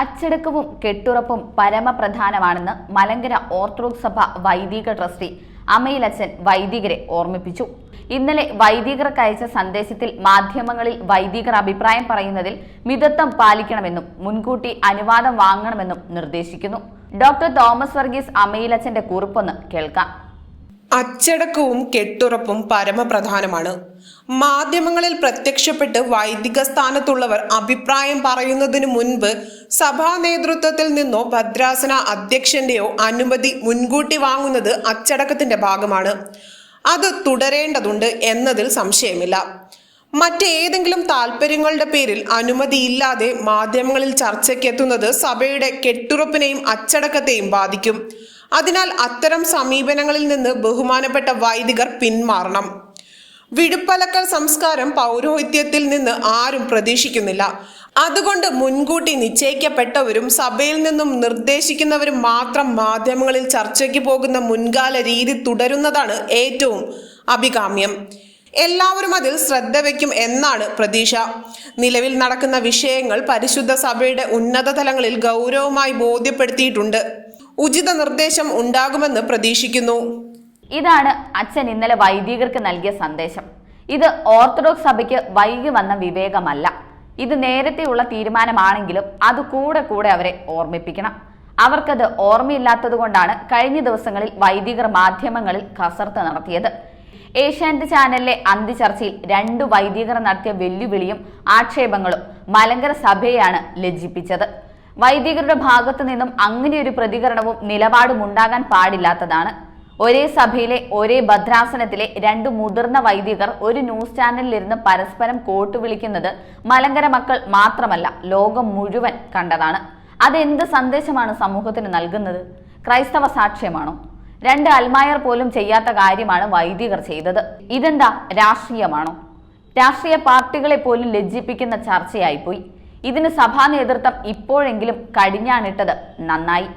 അച്ചടക്കവും കെട്ടുറപ്പും പരമപ്രധാനമാണെന്ന് മലങ്കര ഓർത്തഡോക്സ് സഭ വൈദിക ട്രസ്റ്റി അമയിലച്ചൻ വൈദികരെ ഓർമ്മിപ്പിച്ചു. ഇന്നലെ വൈദികർക്ക് അയച്ച സന്ദേശത്തിൽ മാധ്യമങ്ങളിൽ വൈദികർ അഭിപ്രായം പറയുന്നതിൽ മിതത്വം പാലിക്കണമെന്നും മുൻകൂട്ടി അനുവാദം വാങ്ങണമെന്നും നിർദ്ദേശിക്കുന്നു. ഡോക്ടർ തോമസ് വർഗീസ് അമയിലച്ചന്റെ കുറിപ്പൊന്ന് കേൾക്കാം. അച്ചടക്കവും കെട്ടുറപ്പും പരമപ്രധാനമാണ്. മാധ്യമങ്ങളിൽ പ്രത്യക്ഷപ്പെട്ട് വൈദിക സ്ഥാനത്തുള്ളവർ അഭിപ്രായം പറയുന്നതിന് മുൻപ് സഭാ നേതൃത്വത്തിൽ നിന്നോ ഭദ്രാസന അധ്യക്ഷന്റെയോ അനുമതി മുൻകൂട്ടി വാങ്ങുന്നത് അച്ചടക്കത്തിന്റെ ഭാഗമാണ്. അത് തുടരേണ്ടതുണ്ട് എന്നതിൽ സംശയമില്ല. മറ്റേതെങ്കിലും താല്പര്യങ്ങളുടെ പേരിൽ അനുമതിയില്ലാതെ മാധ്യമങ്ങളിൽ ചർച്ചയ്ക്കെത്തുന്നത് സഭയുടെ കെട്ടുറപ്പിനെയും അച്ചടക്കത്തെയും ബാധിക്കും. അതിനാൽ അത്തരം സമീപനങ്ങളിൽ നിന്ന് ബഹുമാനപ്പെട്ട വൈദികർ പിന്മാറണം. വിടുപ്പലക്കൽ സംസ്കാരം പൗരോഹിത്യത്തിൽ നിന്ന് ആരും പ്രതീക്ഷിക്കുന്നില്ല. അതുകൊണ്ട് മുൻകൂട്ടി നിശ്ചയിക്കപ്പെട്ടവരും സഭയിൽ നിന്നും നിർദ്ദേശിക്കുന്നവരും മാത്രം മാധ്യമങ്ങളിൽ ചർച്ചയ്ക്ക് പോകുന്ന മുൻകാല രീതി തുടരുന്നതാണ് ഏറ്റവും അഭികാമ്യം. എല്ലാവരും അതിൽ ശ്രദ്ധ വയ്ക്കും എന്നാണ് പ്രതീക്ഷ. നിലവിൽ നടക്കുന്ന വിഷയങ്ങൾ പരിശുദ്ധ സഭയുടെ ഉന്നത തലങ്ങളിൽ ഗൗരവമായി ബോധ്യപ്പെടുത്തിയിട്ടുണ്ട്. ഉചിത നിർദ്ദേശം ഉണ്ടാകുമെന്ന് പ്രതീക്ഷിക്കുന്നു. ഇതാണ് അച്ഛൻ ഇന്നലെ വൈദികർക്ക് നൽകിയ സന്ദേശം. ഇത് ഓർത്തഡോക്സ് സഭയ്ക്ക് വൈകി വന്ന വിവേകമല്ല. ഇത് നേരത്തെയുള്ള തീരുമാനമാണെങ്കിലും അത് കൂടെ കൂടെ അവരെ ഓർമ്മിപ്പിക്കണം. അവർക്കത് ഓർമ്മയില്ലാത്തത് കൊണ്ടാണ് കഴിഞ്ഞ ദിവസങ്ങളിൽ വൈദികർ മാധ്യമങ്ങളിൽ കസർത്ത് നടത്തിയത്. ഏഷ്യാനെറ്റ് ചാനലിലെ അന്തിചർച്ചയിൽ രണ്ടു വൈദികർ നടത്തിയ വെല്ലുവിളിയും ആക്ഷേപങ്ങളും മലങ്കര സഭയെയാണ് ലജ്ജിപ്പിച്ചത്. വൈദികരുടെ ഭാഗത്തു നിന്നും അങ്ങനെയൊരു പ്രതികരണവും നിലപാടും ഉണ്ടാകാൻ പാടില്ലാത്തതാണ്. ഒരേ സഭയിലെ ഒരേ ഭദ്രാസനത്തിലെ രണ്ട് മുതിർന്ന വൈദികർ ഒരു ന്യൂസ് ചാനലിലിരുന്ന് പരസ്പരം കോട്ടു വിളിക്കുന്നത് മലങ്കര മക്കൾ മാത്രമല്ല ലോകം മുഴുവൻ കണ്ടതാണ്. അതെന്ത് സന്ദേശമാണ് സമൂഹത്തിന് നൽകുന്നത്? ക്രൈസ്തവ സാക്ഷ്യമാണോ? രണ്ട് അൽമായർ പോലും ചെയ്യാത്ത കാര്യമാണ് വൈദികർ ചെയ്തത്. ഇതെന്താ രാഷ്ട്രീയമാണോ? രാഷ്ട്രീയ പാർട്ടികളെ പോലും ലജ്ജിപ്പിക്കുന്ന ചർച്ചയായിപ്പോയി. ഇതിന് സഭാ നേതൃത്വം ഇപ്പോഴെങ്കിലും കടിഞ്ഞാണിട്ടത് നന്നായി.